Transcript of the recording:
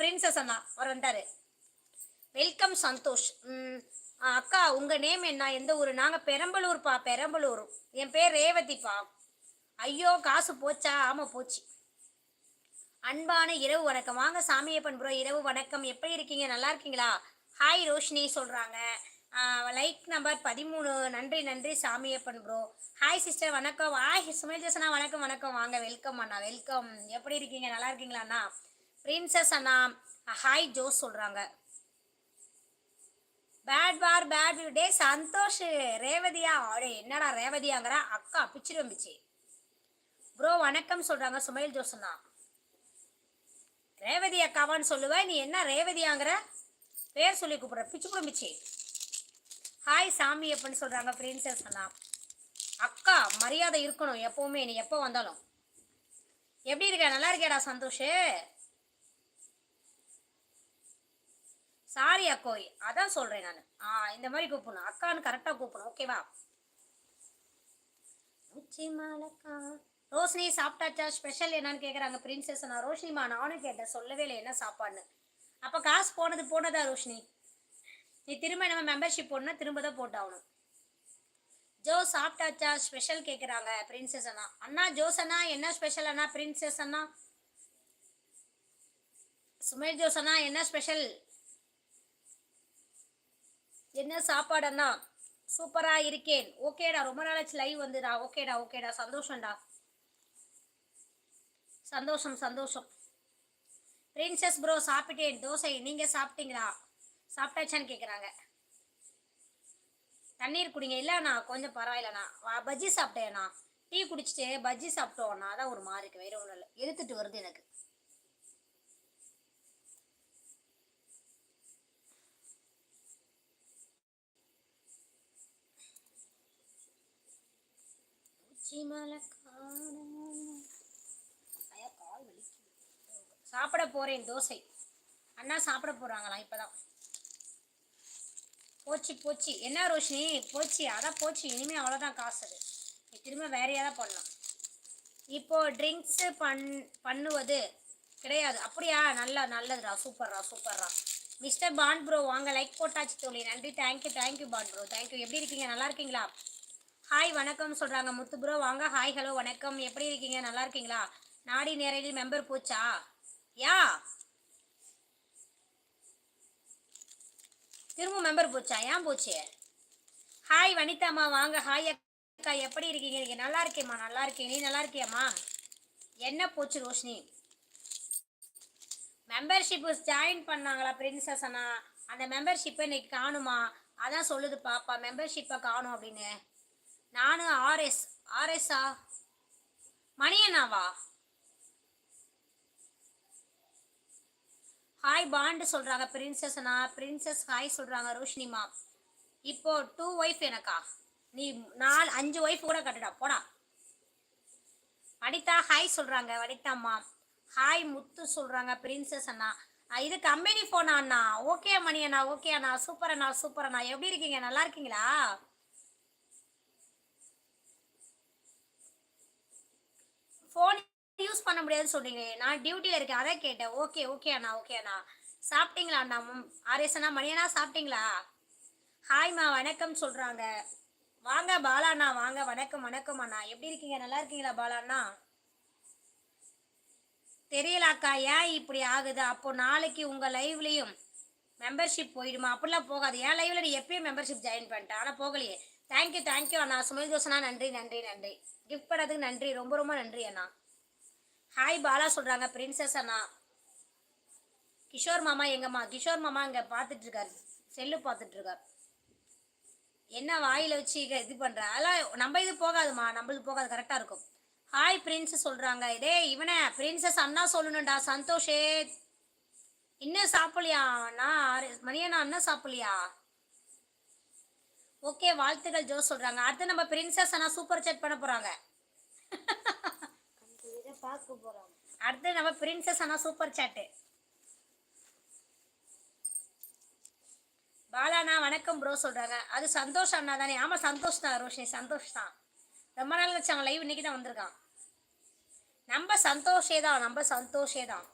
Princess அண்ணா அவர் வந்தாரு welcome Santhosh. ம், அக்கா உங்க நேம் என்ன? எந்த ஊர்? நாங்க பெரம்பலூர்ப்பா பெரம்பலூர். என் பேர் ரேவதிப்பா. ஐயோ காசு போச்சா? ஆமா போச்சு. அன்பான இரவு வணக்கம். வாங்க சாமியப்பன் ப்ரோ இரவு வணக்கம். எப்படி இருக்கீங்க? நல்லா இருக்கீங்களா? ஹாய் ரோஷினி சொல்றாங்க. லைக் நம்பர் பதிமூணு. நன்றி நன்றி சாமியப்பன் ப்ரோ ஹாய் சிஸ்டர் வணக்கம். ஹாய் சுமேல் ஜேசனா. வணக்கம் வணக்கம். வாங்க வெல்கம் அண்ணா. வெல்கம் எப்படி இருக்கீங்க? நல்லா இருக்கீங்களா அண்ணா? பிரின்சஸ் அண்ணா ஹாய் ஜோஸ் சொல்கிறாங்க பேட் பார் பேட் டே சந்தோஷ் ரேவதியா அடே என்னடா ரேவதியாங்கிற? அக்கா பிச்சிடும் பிச்சி ப்ரோ வணக்கம் சொல்றாங்க சுமைல் ஜோசனா ரேவதி அக்காவான்னு சொல்லுவேன் நீ என்ன ரேவதியாங்கிற? பேர் சொல்லி கூப்பிடுற பிச்சு குடும்பிச்சு ஹாய் சாமி அப்படின்னு சொல்கிறாங்க பிரின்சஸ் அண்ணா. அக்கா மரியாதை இருக்கணும் எப்போவுமே நீ எப்போ வந்தாலும். எப்படி இருக்க? நல்லா இருக்கியாடா சந்தோஷ்? சாரி அக்கோய் அதான் சொல்றேன் நான். ஆ இந்த மாதிரி கூப்பிடணும். அக்கான்னு கரெக்டாக கூப்பிடணும். ஓகேவா ரோஷினி சாப்பிட்டாச்சா? ஸ்பெஷல் என்னன்னு கேட்குறாங்க பிரின்சஸ் நான் ரோஷினிமா நானும் கேட்டேன். சொல்லவே இல்லை என்ன சாப்பாடுன்னு. அப்போ காசு போனது போனதா ரோஷினி? நீ திரும்ப நம்ம மெம்பர்ஷிப் போடணும் திரும்ப தான் போட்டாகணும். ஜோ சாப்பிட்டாச்சா? ஸ்பெஷல் கேட்குறாங்க பிரின்சஸ் அண்ணா. அண்ணா ஜோஸ் அண்ணா என்ன ஸ்பெஷல் அண்ணா? பிரின்சஸ் அண்ணா. சுமேல் ஜோஸ் அண்ணா என்ன ஸ்பெஷல் என்ன சாப்பாடு சூப்பராக சூப்பரா இருக்கேன். ஓகேடா ரொம்ப நாளாச்சு லைவ் வந்துடா ஓகேடா ஓகேடா. சந்தோஷம்டா. சந்தோஷம் சந்தோஷம். பிரின்சஸ் ப்ரோ சாப்பிட்டேன். தோசை நீங்கள் சாப்பிட்டீங்களா? சாப்பிட்டாச்சான்னு கேட்குறாங்க தண்ணீர் குடிங்க. இல்லைண்ணா கொஞ்சம் பரவாயில்லண்ணா வா- பஜ்ஜி சாப்பிட்டேண்ணா டீ குடிச்சிட்டு பஜ்ஜி சாப்பிட்டோண்ணா தான் ஒரு மாதிரி இருக்கு. வேற ஒன்றும் இல்லை. எதிர்த்துட்டு வருது எனக்கு. சாப்பிட போறேன் தோசை. அண்ணா சாப்பிட போறாங்களாம் இப்பதான். போச்சு போச்சு. என்ன ரோஷினி? போச்சு. அதான் போச்சு. இனிமே அவ்வளோதான் காசு. அது நீ திரும்ப வேறையாக தான் பண்ணலாம். இப்போ ட்ரிங்க்ஸு பண் பண்ணுவது கிடையாது. அப்படியா? நல்லா நல்லதுடா. சூப்பர்ரா சூப்பர்ரா. மிஸ்டர் பான் ப்ரோ வாங்க. லைக் போட்டாச்சு தோழி. நன்றி. தேங்க்யூ தேங்க்யூ பாண்ட் ப்ரோ தேங்க்யூ எப்படி இருக்கீங்க? நல்லா இருக்கீங்களா? ஹாய் வணக்கம் சொல்கிறாங்க முத்து ப்ரோ வாங்க. ஹாய் ஹலோ வணக்கம். எப்படி இருக்கீங்க? நல்லா இருக்கீங்களா? நாடி நேரடியில் மெம்பர் போச்சா? யா? திரும்ப மெம்பர் போச்சா? ஏன் போச்சு? ஹாய் வனிதாம்மா வாங்க. ஹாய் அக்கா. எப்படி இருக்கீங்க? நீங்கள் நல்லா இருக்கேம்மா. நல்லா இருக்கேன். நீ நல்லா இருக்கியாம்மா? என்ன போச்சு ரோஷினி? மெம்பர்ஷிப் ஜாயின் பண்ணாங்களா பிரின்சஸ் அண்ணா? அந்த மெம்பர்ஷிப்பை இன்னைக்கு காணுமா? அதான் சொல்லுது பாப்பா. மெம்பர்ஷிப்பை காணும் அப்படின்னு. ஆர்எஸ் ஆர்எஸ்ஸா மணியண்ணாவா? ஹாய் பாண்டு சொல்கிறாங்க பிரின்சஸ்னா பிரின்சஸ் ஹாய் சொல்கிறாங்க ரோஷினிமா. இப்போ டூ ஒய்ஃப் எனக்கா? நீ நாலு அஞ்சு ஒய்ஃப் கூட கட்டுடா போடா. வனிதா ஹாய் சொல்கிறாங்க வனிதாம்மா ஹாய் முத்து சொல்கிறாங்க பிரின்சஸ் அண்ணா. இது கம்பெனி ஃபோனா அண்ணா. ஓகே மணி அண்ணா ஓகே அண்ணா. சூப்பர் அண்ணா சூப்பர் அண்ணா. எப்படி இருக்கீங்க? நல்லா இருக்கீங்களா? ஃபோன் யூஸ் பண்ண முடியாதுன்னு சொன்னீங்க நான் டியூட்டியில் இருக்கேன் அதான் கேட்டேன். ஓகே ஓகே அண்ணா ஓகே அண்ணா. சாப்பிட்டீங்களா அண்ணா? ஆர்எஸ் அண்ணா மணி சாப்பிட்டீங்களா? ஹாய்மா வணக்கம் சொல்கிறாங்க வாங்க பாலா அண்ணா வாங்க வணக்கம் வணக்கம் அண்ணா. எப்படி இருக்கீங்க? நல்லா இருக்கீங்களா பாலா அண்ணா? தெரியலாக்கா ஏன் இப்படி ஆகுது? அப்போ நாளைக்கு உங்கள் லைவ்லேயும் மெம்பர்ஷிப் போயிடுமா? அப்படிலாம் போகாது. என் லைவ்ல நீ எப்பயும் மெம்பர்ஷிப் ஜாயின் பண்ணிட்டேன் ஆனால் போகலையே. தேங்க்யூ தேங்க்யூ அண்ணா. சுமில் தோசனா நன்றி நன்றி நன்றி. கிஃப்ட் பண்ணதுக்கு நன்றி. ரொம்ப ரொம்ப நன்றி அண்ணா. ஹாய் பாலா சொல்கிறாங்க பிரின்சஸ் அண்ணா. கிஷோர் மாமா எங்கம்மா? கிஷோர் மாமா இங்கே பார்த்துட்டு இருக்காரு செல்லு பார்த்துட்ருக்கார். என்ன வாயில் வச்சு இது பண்ணுற அதெல்லாம் நம்ம இது போகாதுமா. நம்மளுக்கு போகாது. கரெக்டாக இருக்கும். ஹாய் பிரின்ஸ் சொல்கிறாங்க இதே இவனே பிரின்சஸ் அண்ணா சொல்லணும்டா. சந்தோஷே. இன்னும் சாப்பிடலையா? அண்ணா ஆறு- மணியண்ணா இன்னும் சாப்பிடலையா? ஓகே வாழ்த்துக்கள் ஜோ சொல்றாங்க. அடுத்து நம்ம பிரின்சஸ் அண்ணா சூப்பர் சேட் பண்ண போறாங்க. அடுத்து நம்ம பிரின்சஸ் அண்ணா சூப்பர் சாட்டு பாலாண்ணா வணக்கம் ப்ரோ சொல்றாங்க. அது சந்தோஷ் அண்ணா தானே? ஆமா சந்தோஷ் தான் ரோஷினி. சந்தோஷ் தான். ரொம்ப நாள் வச்சு அவன் லைவ் இன்னைக்கு தான் வந்திருக்கான். நம்ம சந்தோஷே தான் நம்ம சந்தோஷே தான்.